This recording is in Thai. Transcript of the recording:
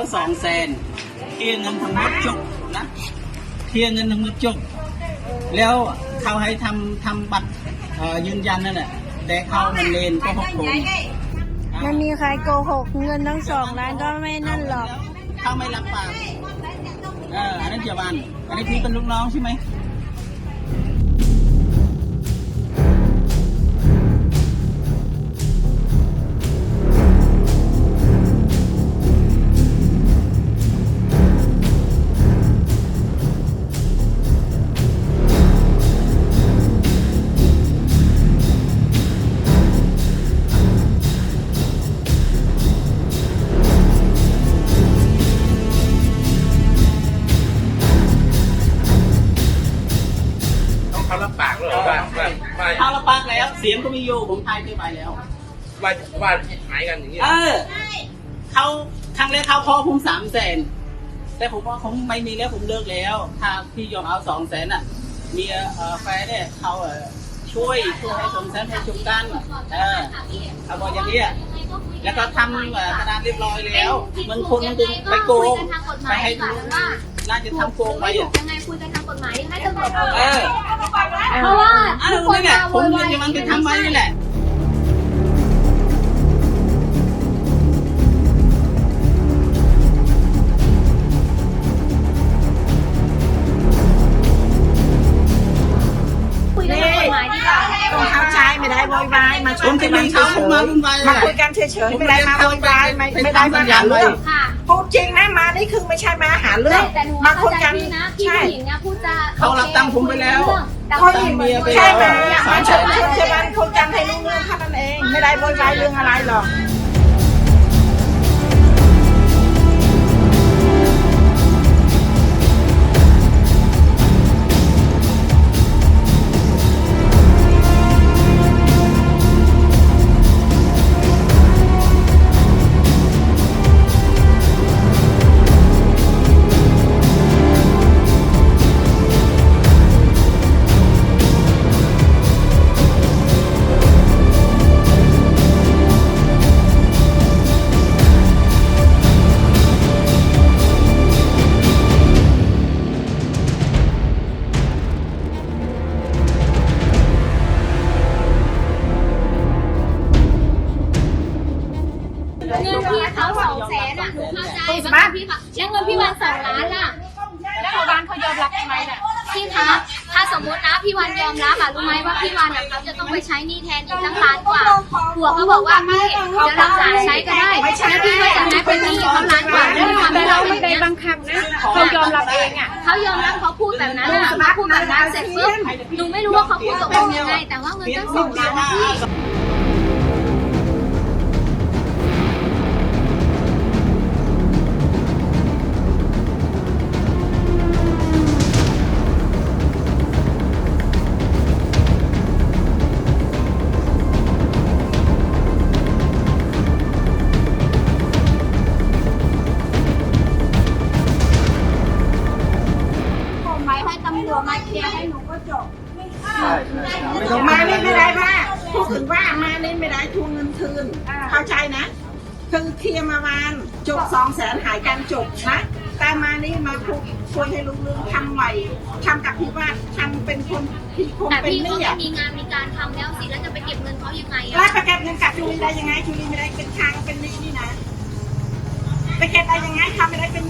เอาสองแสนเคลียร์เงินทั้งหมดจบนะเคลียร์เงินทั้งหมดจบแล้วเขาให้ทำทำบัตรเอ่อยืนยันนั่นแหละแต่เขามันเลนก็หกผมมันมีใครโกหกเงินทั้งสองล้านก็ไม่นั่นหรอกเขาไม่รับปากเอออันนั้นเจ้าบ้านอันนี้พี่เป็นลูกน้องใช่ไหม ว่าว่าว่าเขารับปากแล้ว เสียงก็มีอยู่ผมทายไปแล้ว ว่าว่าหายกันอย่างนี้เออเขาครั้งแรกเขาขอผมสามแสนแต่ผมว่าผมไม่มีแล้วผมเลิกแล้วถ้าพี่ยอมเอาสองแสนอะเมียเอ่อแฟนเนี่ยเขาเอ่อช่วยช่วยให้สองแสนให้ชุมกันเออเขาบอกอย่างนี้ย แล้วก็ทำเอ่อกระดานเรียบร้อยแล้วมันคนมันจะไปโกงไปให้ดูน่าจะทำโกงไปไม่ถูอะกยังไงคุยกันทางกฎหมายให้ตำรวจพูดเออเพราะว่าอ้าวทุกคนนี่แหละมาผโวมยวายกำลังจะทำไว้นี่แหละ ผมจะมีเขามาวุ่นวายมาคุยกันเฉยๆไม่ได้มาโวยวายไม่ไม่ได้มาหาเรื่องค่ะพูดจริงนะมานี่คือไม่ใช่มาหาเรื่องแต่หนูมาคุยกันนะพี่ใช่ผู้หญิงเนี่ยพูดจาเขารับตังค์ผมไปแล้วเขาผู้หญิงเมียไปใช่ไหมแล้วมาเชิญเชิญเชิญกันคุยกันให้รู้เรื่องแค่นั้นเอง ไม่ได้โวยวายเรื่องอะไรหรอก เงินพี่เขาสองแสนอะหนูเข้าใจว่าพี่ค่ะแล้วเงินพี่วันสองล้านล่ะ แล้วชาวบ้านเขายอมรับทำไมเนี่ยพี่คะ ถ้าสมมตินะพี่วันยอมรับอะรู้ไหมว่าพี่วันอะเขาจะต้องไปใช้หนี้แทนอีกตั้งล้านกว่าผัวเขาบอกว่าพี่เดี๋ยวเราจ่ายใช้ก็ได้แล้วพี่ก็จะได้เป็นหนี้เขาล้านกว่าด้วยความแต่ที่เราไม่ได้บังคับนะเขายอมรับเองอะเขายอมรับเขาพูดแบบนั้นอะเขาพูดแบบนั้นเสร็จปุ๊บหนูไม่รู้ว่าเขาพูดตกลงยังไงแต่ว่าเงินตั้งสองล้านพี่ ให้ตำรวจมาเคลียร์ให้หนูก็จบมานี่ไม่ได้ว่าพูดถึงว่ามานี่ไม่ได้ทวงเงินคืนเข้าใจนะคือเคลียร์มาวานจบสองแสนหายกันจบนะแต่มานี่มาคุยคุยให้รู้เรื่องทำใหม่ทำกับพี่ว่าทำเป็นคนพี่คงแต่เป็นพี่หก็นี่ไม่อะมีงานมีการทำแล้วสิแล้วจะไปเก็บเงินเขายังไงแล้อะวไปเก็บเงินกับจูลีได้ยังไงจูลีไม่ได้เป็นค้างเป็นหนี้นี่นะไปเก็บได้ยังไงทำไม่ได้เป็นหนี้